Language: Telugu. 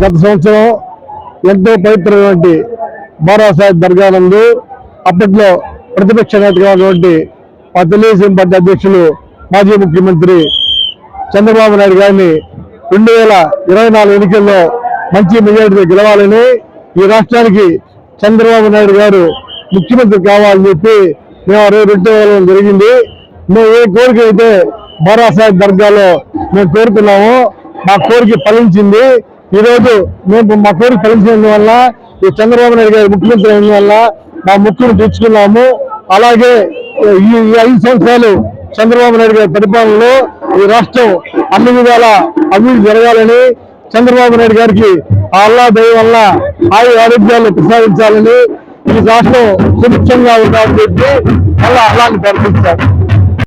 గత సంవత్సరం ఎంతో పవిత్రమైనటువంటి బారాసాహెబ్ దర్గా నందు అప్పట్లో ప్రతిపక్ష నేతగా ఉన్నటువంటి మా తెలుగుదేశం పార్టీ అధ్యక్షులు మాజీ ముఖ్యమంత్రి చంద్రబాబు నాయుడు గారిని రెండు వేల ఇరవై నాలుగు ఎన్నికల్లో మంచి మెజారిటీతో గెలవాలని ఈ రాష్ట్రానికి చంద్రబాబు నాయుడు గారు ముఖ్యమంత్రి కావాలని చెప్పి మేము ఆ రోజు రెండు జరిగింది. మేము ఏ కోరిక అయితే బారాసాహెబ్ దర్గాలో మేము కోరుతున్నాము. మా కోరిక ఫలించింది. ఈ రోజు మేము మా కోరిక ఫలించినందువల్ల ఈ చంద్రబాబు నాయుడు గారి ముఖ్యమంత్రి అయినందువల్ల వల్ల మా ముక్కును తెచ్చుకున్నాము అలాగే ఈ ఐదు సంవత్సరాలు చంద్రబాబు నాయుడు గారి పరిపాలనలో ఈ రాష్ట్రం అన్ని విధాల అభివృద్ధి జరగాలని చంద్రబాబు నాయుడు గారికి ఆ అల్లా దయ వల్ల ఆయు ఆరోగ్యాలు ప్రసాదించాలని ఈ రాష్ట్రం సుభిక్షంగా ఉండాలని చెప్పి మళ్ళా అల్లాన్ని ప్రార్థించారు